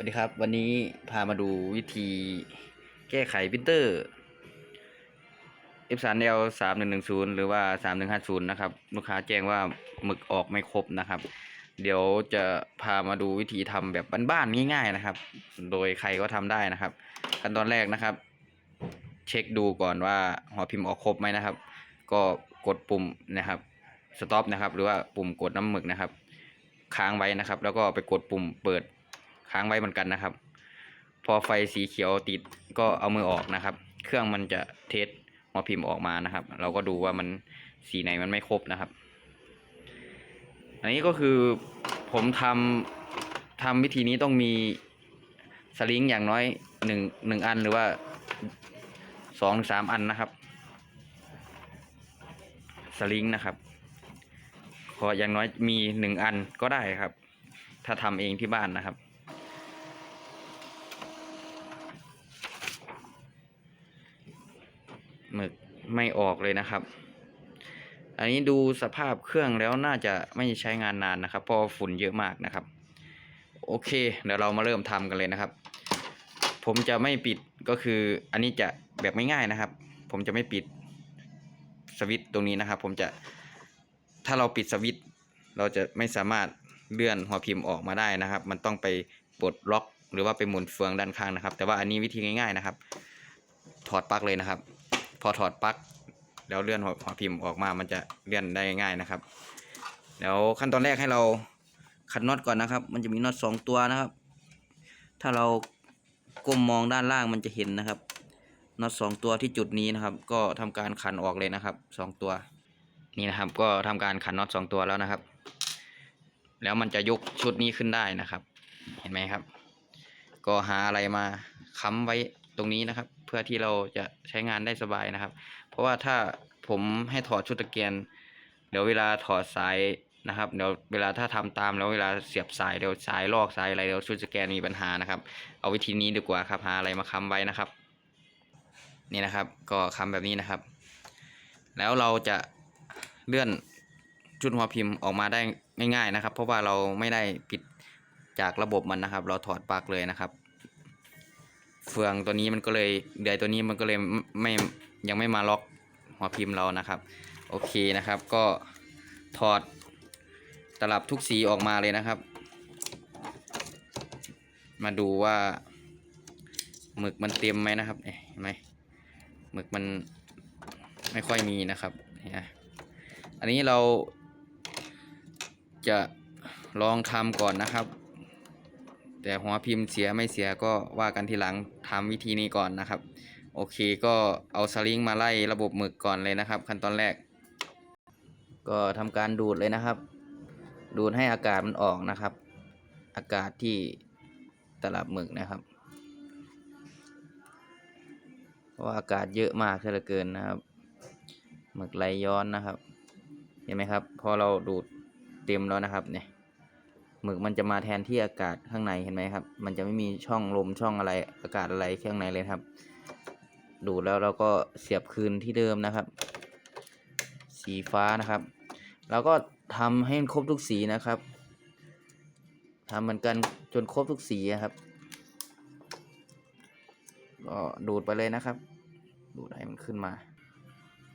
วัสดีครับวันนี้พามาดูวิธีแก้ไขปรินเตอร์ F3L 3110 หรือว่า 3150 นะครับ ลูกค้าแจ้งว่าหมึกออกไม่ครบนะครับ เดี๋ยวจะพามาดูวิธีทำแบบบ้านๆง่าย ๆนะครับ โดยใครก็ทำได้นะครับ ขั้นตอนแรกนะครับ เช็คดูก่อนว่าหัวพิมพ์ออกครบไหมนะครับ ก็กดปุ่มนะครับสต็อปนะครับ หรือว่าปุ่มกดน้ำหมึกนะครับ ค้างไว้นะครับ แล้วก็ไปกดปุ่มเปิด ค้างไว้เหมือนกันนะครับ พอไฟสีเขียวติดก็เอามือออกนะครับ เครื่องมันจะเทสหัวพิมพ์ออกมานะครับ เราก็ดูว่ามันสีไหนมันไม่ครบนะครับ อันนี้ก็คือผมทำทำวิธีนี้ต้องมีสลิงอย่างน้อยหนึ่งหนึ่งอันหรือว่าสองสามอันนะครับ สลิงนะครับขออย่างน้อยมีหนึ่งอันก็ได้ครับ ถ้าทำเองที่บ้านนะครับ หมึก ไม่ออกเลยนะครับ อันนี้ดูสภาพเครื่องแล้วน่าจะไม่ใช้งานนานนะครับเพราะฝุ่นเยอะมากนะครับ โอเค เดี๋ยวเรามาเริ่มทำกันเลยนะครับ ผมจะไม่ปิดก็คืออันนี้จะแบบไม่ง่ายนะครับ ผมจะไม่ปิดสวิตช์ตรงนี้นะครับ ผมจะถ้าเราปิดสวิตช์เราจะไม่สามารถเลื่อนหัวพิมพ์ออกมาได้นะครับ มันต้องไปปลดล็อกหรือว่าไปหมุนเฟืองด้านข้างนะครับ แต่ว่าอันนี้วิธีง่าย ๆนะครับ ถอดปลั๊กเลยนะครับ พอถอดปลั๊กแล้วเลื่อนหัวพิมพ์ออกมามันจะเลื่อนได้ง่ายนะครับเดี๋ยวขั้นตอนแรกให้เราขัดน็อตก่อนนะครับ มันจะมีน็อตสองตัวนะครับ ถ้าเราก้มมองด้านล่างมันจะเห็นนะครับน็อตสองตัวที่จุดนี้นะครับ ก็ทำการขันออกเลยนะครับสองตัว นี่นะครับ ก็ทำการขันน็อตสองตัวแล้วนะครับ แล้วมันจะยกชุดนี้ขึ้นได้นะครับ เห็นไหมครับ ก็หาอะไรมาค้ำไว้ตรงนี้นะครับ เพื่อที่เราจะใช้งานได้สบายนะครับ เพราะว่าถ้าผมให้ถอดชุดตะเกียงเดี๋ยวเวลาถอดสายนะครับเดี๋ยวเวลาถ้าทำตามแล้วเวลาเสียบสายเดี๋ยวสายลอกสายอะไรเดี๋ยวชุดตะเกียงมีปัญหานะครับ เอาวิธีนี้ดีกว่าครับหาอะไรมาค้ำไว้นะครับ นี่นะครับ ก็ค้ำแบบนี้นะครับ แล้วเราจะเลื่อนชุดหัวพิมพ์ออกมาได้ง่าย ๆนะครับ เพราะว่าเราไม่ได้ปิดจากระบบมันนะครับ เราถอดปลั๊กเลยนะครับ เฟืองตัวนี้มันก็เลยเดือยตัวนี้มันก็เลยไม่ยังไม่มาล็อกหัวพิมพ์เรานะครับโอเคนะครับก็ถอดตลับทุกสีออกมาเลยนะครับ มาดูว่าหมึกมันเต็มไหมนะครับเห็นไหมหมึกมันไม่ค่อยมีนะครับเนี่ยอันนี้เราจะลองทำก่อนนะครับ แต่หัวพิมพ์เสียไม่เสียก็ว่ากันทีหลังทำวิธีนี้ก่อนนะครับ โอเคก็เอาสลิงมาไล่ระบบหมึกก่อนเลยนะครับ ขั้นตอนแรก ก็ทำการดูดเลยนะครับ ดูดให้อากาศมันออกนะครับ อากาศที่ตลับหมึกนะครับเพราะอากาศเยอะมากเหลือเกินนะครับหมึกไหลย้อนนะครับ เห็นไหมครับ พอเราดูดเต็มแล้วนะครับเนี่ย หมึกมันจะมาแทนที่อากาศข้างในเห็นไหมครับ มันจะไม่มีช่องลมช่องอะไรอากาศอะไรข้างในเลยครับ ดูดแล้วเราก็เสียบคืนที่เดิมนะครับ สีฟ้านะครับเราก็ทำให้ครบทุกสีนะครับทำเหมือนกันจนครบทุกสีอะครับก็ดูดไปเลยนะครับ ดูดให้มันขึ้นมา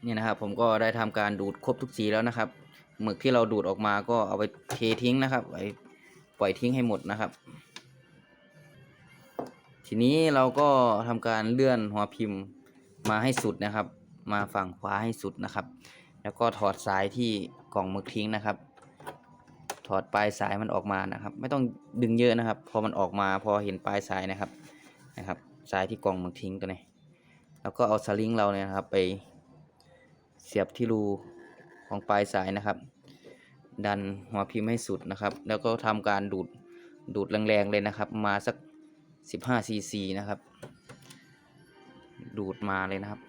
เนี่ยนะครับ ผมก็ได้ทำการดูดครบทุกสีแล้วนะครับหมึกที่เราดูดออกมาก็เอาไปเททิ้งนะครับไปล่อยทิ้งให้หมดนะครับ ทีนี้เราก็ทำการเลื่อนหัวพิมพ์มาให้สุดนะครับ มาฝั่งขวาให้สุดนะครับ แล้วก็ถอดสายที่กล่องมึกทิ้งนะครับ ถอดปลายสายมันออกมานะครับ ไม่ต้องดึงเยอะนะครับ พอมันออกมาพอเห็นปลายสายนะครับนะครับ สายที่กล่องมึกทิ้งตัวนี้แล้วก็เอาสลิงเราเนี่ยนะครับไปเสียบที่รูของปลายสายนะครับ ดันหัวพิมพ์ให้สุดนะครับ แล้วก็ทำการดูดดูดแรงๆเลยนะครับ มาสัก 15 ซีซีนะครับ ดูดมาเลยนะครับ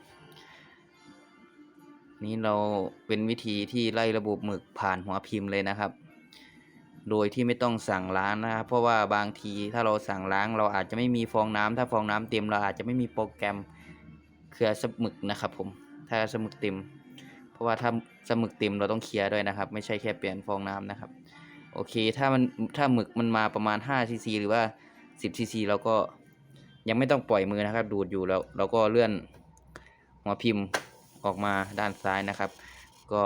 นี่เราเป็นวิธีที่ไล่ระบบหมึกผ่านหัวพิมพ์เลยนะครับ โดยที่ไม่ต้องสั่งล้างนะครับ เพราะว่าบางทีถ้าเราสั่งล้าง เราอาจจะไม่มีฟองน้ำถ้าฟองน้ำเต็มเราอาจจะไม่มีโปรแกรมเคลียร์สมึกนะครับ ผม ถ้าสมึกเต็ม เพราะว่าถ้าสมึกเต็มเราต้องเคลียร์ด้วยนะครับ ไม่ใช่แค่เปลี่ยนฟองน้ำนะครับ โอเค ถ้ามันถ้าหมึกมันมาประมาณ5ซีซีหรือว่า10ซีซีเราก็ยังไม่ต้องปล่อยมือนะครับ ดูดอยู่แล้วเราก็เลื่อนหัวพิมพ์ออกมาด้านซ้ายนะครับ ก็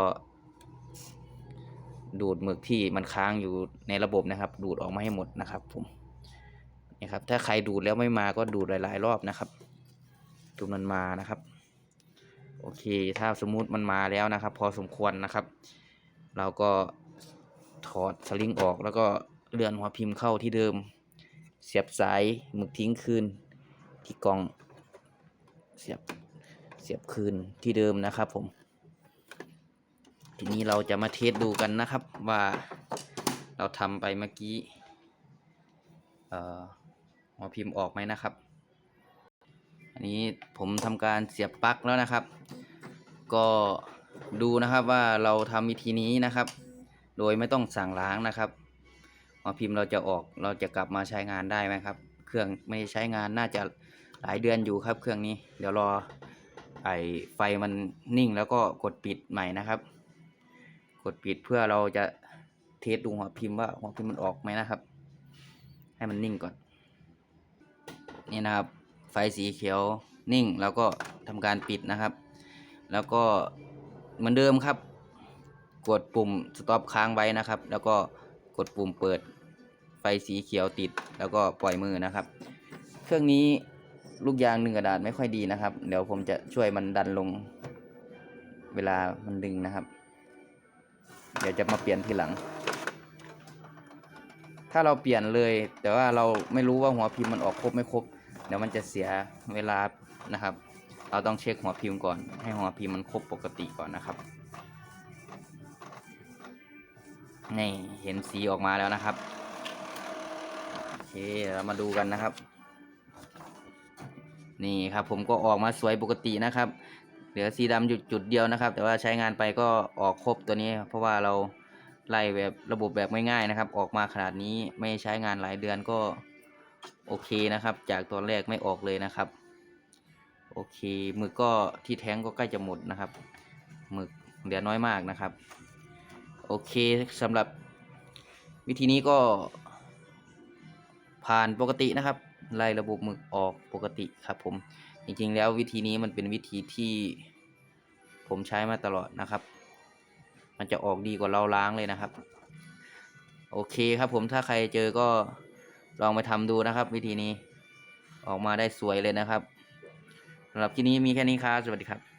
ดูดหมึกที่มันค้างอยู่ในระบบนะครับ ดูดออกมาให้หมดนะครับผมนี่ครับถ้าใครดูดแล้วไม่มาก็ดูดหลาย ๆ รอบนะครับจนมันมานะครับ อเค ถ้าสมมุติมันมาแล้วนะครับ พอสมควรนะครับ เราก็ถอดสลิงออกแล้วก็เลื่อนหัวพิมพ์เข้าที่เดิม เสียบสายหมึกทิ้งคืน ที่กล่องเสียบเสียบคืนที่เดิมนะครับผมทีนี้เราจะมาเทสดูกันนะครับว่าเราทำไปเมื่อกี้หัวพิมพ์ออกไหมนะครับ อันนี้ผมทำการเสียบปลั๊กแล้วนะครับ ก็ดูนะครับว่าเราทำวิธีนี้นะครับ โดยไม่ต้องสั่งล้างนะครับหัวพิมพ์เราจะออกเราจะกลับมาใช้งานได้ไหมครับ เครื่องไม่ใช้งานน่าจะหลายเดือนอยู่ครับ เครื่องนี้ เดี๋ยวรอไอไฟมันนิ่งแล้วก็กดปิดใหม่นะครับ กดปิดเพื่อเราจะเทสดูหัวพิมพ์ว่าหัวพิมพ์มันออกไหมนะครับ ให้มันนิ่งก่อน นี่นะครับ ไฟสีเขียวนิ่งแล้วก็ทำการปิดนะครับ แล้วก็เหมือนเดิมครับ กดปุ่มสต็อปค้างไว้นะครับ แล้วก็กดปุ่มเปิดไฟสีเขียวติด แล้วก็ปล่อยมือนะครับ เครื่องนี้ลูกยางหนึ่งกระดาษไม่ค่อยดีนะครับ เดี๋ยวผมจะช่วยมันดันลง เวลามันดึงนะครับ เดี๋ยวจะมาเปลี่ยนทีหลัง ถ้าเราเปลี่ยนเลย แต่ว่าเราไม่รู้ว่าหัวพิมพ์มันออกครบไม่ครบ เดี๋ยวมันจะเสียเวลานะครับ เราต้องเช็คหัวพิมพ์ก่อน ให้หัวพิมพ์มันครบปกติก่อนนะครับ นี่เห็นสีออกมาแล้วนะครับ โอเค เรามาดูกันนะครับ นี่ครับผมก็ออกมาสวยปกตินะครับ เหลือสีดำอยู่จุดเดียวนะครับ แต่ว่าใช้งานไปก็ออกครบตัวนี้ เพราะว่าเราไล่แบบระบบแบบง่ายๆนะครับ ออกมาขนาดนี้ไม่ใช้งานหลายเดือนก็โอเคนะครับ จากตอนแรกไม่ออกเลยนะครับ โอเคหมึกก็ที่แท้งก็ใกล้จะหมดนะครับหมึกเหลือน้อยมากนะครับ โอเคสำหรับวิธีนี้ก็ ผ่านปกตินะครับ ไล่ระบบหมึกออกปกติครับผมจริงๆแล้ววิธีนี้มันเป็นวิธีที่ผมใช้มาตลอดนะครับ มันจะออกดีกว่าเราล้างเลยนะครับ โอเคครับผมถ้าใครเจอก็ลองไปทำดูนะครับ วิธีนี้ออกมาได้สวยเลยนะครับ สำหรับที่นี้มีแค่นี้ครับ สวัสดีครับ